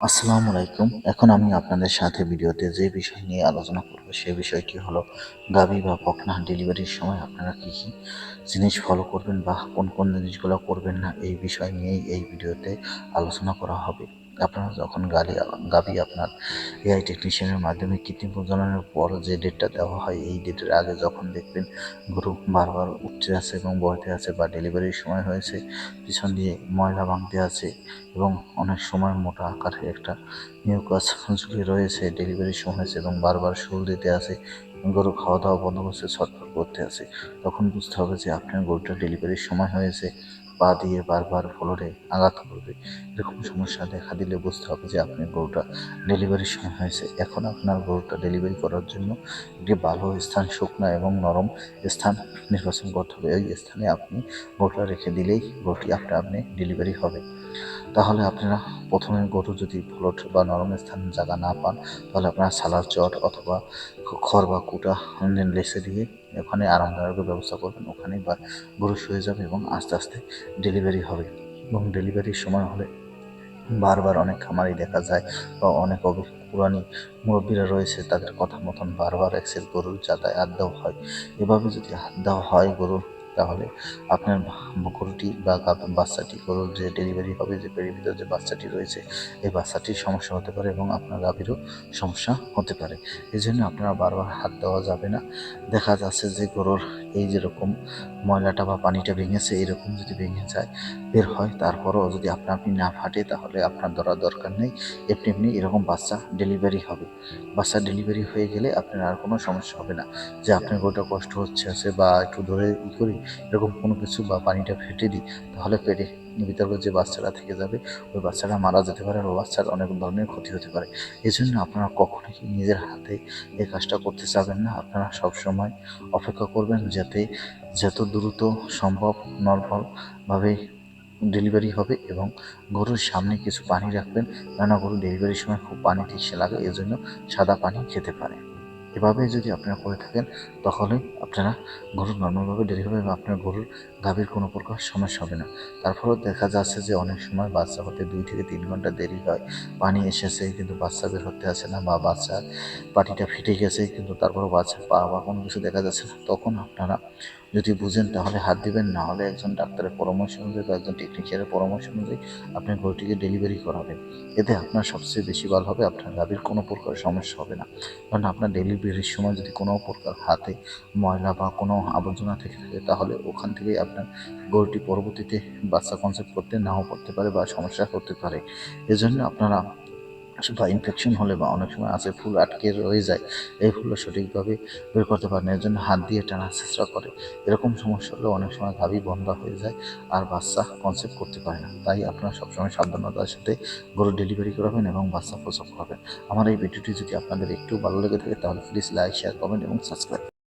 আসসালামু আলাইকুম। এখন আমি আপনাদের সাথে ভিডিওতে যে বিষয় নিয়ে আলোচনা করব সেই বিষয়টি হলো গাভী বা পকনা ডেলিভারির সময় আপনারা কী কী জিনিস ফলো করবেন বা কোন কোন জিনিসগুলো করবেন না, এই বিষয় নিয়েই এই ভিডিওতে আলোচনা করা হবে। আপনারা যখন গাড়ি গাভী আপনার এআই টেকনিশিয়ানের মাধ্যমে কৃত্রিম প্রজননের পর যে ডেটটা দেওয়া হয়, এই ডেটের আগে যখন দেখবেন গরু বারবার উঠতে আছে এবং বইতে আছে বা ডেলিভারির সময় হয়েছে, পিছন দিয়ে ময়লা ভাঙতে আছে এবং অনেক সময় মোটা আকারের একটা মিউকাস ঝুঁকি রয়েছে ডেলিভারির সময় হয়েছে এবং বারবার শুল দিতে আছে, গরু খাওয়া দাওয়া বন্ধ করছে ছটফট করতে আছে, তখন বুঝতে হবে যে আপনার গরুটা ডেলিভারির সময় হয়েছে। পা দিয়ে বারবার ফ্লোরে আঘাত করবে। এরকম সমস্যা দেখা দিলে বুঝতে হবে যে আপনার গরুটা ডেলিভারির সময় হয়েছে। এখন আপনার গরুটা ডেলিভারি করার জন্য একটি ভালো স্থান, শুকনো এবং নরম স্থান নির্বাচন করতে হবে। ওই স্থানে আপনি গরুটা রেখে দিলেই গরুটি আপনার আপনি ডেলিভারি হবে। তাহলে আপনারা প্রথমে গরু যদি ফ্লোট বা নরম স্থান জায়গা না পান, তাহলে আপনারা সালার চট অথবা খড় বা কুটা লেসে দিয়ে ওখানে আরামদায়কের ব্যবস্থা করবেন, ওখানে বা গরু শুয়ে যাবে এবং আস্তে আস্তে ডেলিভারি হবে। এবং ডেলিভারির সময় হলে বারবার অনেক খামারই দেখা যায়, বা অনেক পুরানি মুরব্বীরা রয়েছে, তাদের কথা মতন বারবার এক্সেল গরুর যাতায়াত দেওয়া হয়। এভাবে যদি হাত দেওয়া হয় গরুর তাহলে আপনার গরুটি বা বাচ্চাটি, গরুর যে ডেলিভারি হবে, যে পেটের ভিতরে যে বাচ্চাটি রয়েছে, এই বাচ্চাটির সমস্যা হতে পারে এবং আপনার গাভীরও সমস্যা হতে পারে। এই জন্য আপনারা বারবার হাত দেওয়া যাবে না। দেখা যাচ্ছে যে গরুর এই যেরকম ময়লাটা বা পানিটা ভেঙেছে, এরকম যদি ভেঙে যায়, বের হয়, তারপরও যদি আপনার আপনি না ফাটে, তাহলে আপনার ধরার দরকার নেই। এমনি এমনি এরকম বাচ্চা ডেলিভারি হবে। বাচ্চা ডেলিভারি হয়ে গেলে আপনার আর কোনো সমস্যা হবে না। যে আপনার গোটা কষ্ট হচ্ছে আছে বা একটু ধরে ই করি এরকম কোনো কিছু বা পানিটা ফেটে দিই তাহলে পেটে ভিতরে যে বাচ্চাটা থেকে যাবে, ওই বাচ্চাটা মারা যেতে পারে আর বাচ্চার অনেক ধরনের ক্ষতি হতে পারে। এই জন্য আপনারা কখনোই নিজের হাতে এই কাজটা করতে চাবেন না? আপনারা সবসময় অপেক্ষা করবেন যাতে যত দ্রুত সম্ভব নর্মালভাবে ডেলিভারি হবে এবং গরুর সামনে কিছু পানি রাখবেন। কেননা গরু ডেলিভারির সময় খুব পানি ঠিকসে লাগে, এজন্য সাদা পানি খেতে পারে। এভাবে যদি আপনারা করে থাকেন, তাহলে আপনারা গরুর নর্মালভাবে ডেলিভারি হবে আপনার গরুর গাভীর কোনো প্রকার সমস্যা হবে না। তারপরেও দেখা যাচ্ছে যে অনেক সময় বাচ্চা হতে দুই থেকে তিন ঘণ্টা দেরি হয়। পানি এসেছে, কিন্তু বাচ্চা বের হতে আসে না বা বাচ্চার পাটিটা ফেটে গেছে, কিন্তু তারপরও বাচ্চা পা বা কোনো কিছু দেখা যাচ্ছে না। তখন আপনারা যদি বুঝেন, তাহলে হাত দিবেন। না হলে একজন ডাক্তারের পরামর্শ অনুযায়ী বা একজন টেকনিশিয়ানের পরামর্শ অনুযায়ী আপনি গরুটিকে ডেলিভারি করাবেন। এতে আপনার সবচেয়ে বেশি ভালো হবে আপনার গাভীর কোনো প্রকার সমস্যা হবে না। কারণ আপনার ডেলিভারির সময় যদি কোনো প্রকার হাতে ময়লা বা কোনো আবর্জনা থেকে থাকে, তাহলে ওখান থেকেই আপনার গরুটি পরবর্তীতে বাচ্চা কনসেপ্ট করতে নাও পড়তে পারে বা সমস্যা করতে পারে। এজন্য আপনারা বা ইনফেকশন হলে বা অনেক সময় আছে, ফুল আটকে রয়ে যায়, এই ফুলটা সঠিকভাবে বের করতে পারে না। এর জন্য হাত দিয়ে টানা চেষ্টা করে। এরকম সমস্যা হলে অনেক সময় গাভি বন্ধ হয়ে যায় আর বাচ্চা কনসেপ্ট করতে পারে না। তাই আপনারা সবসময় সাবধানতার সাথে গরু ডেলিভারি করাবেন এবং বাচ্চা প্রসব করাবেন। আমার এই ভিডিওটি যদি আপনাদের একটু ভালো লেগে থাকে, তাহলে প্লিজ লাইক শেয়ার কমেন্ট এবং সাবস্ক্রাইব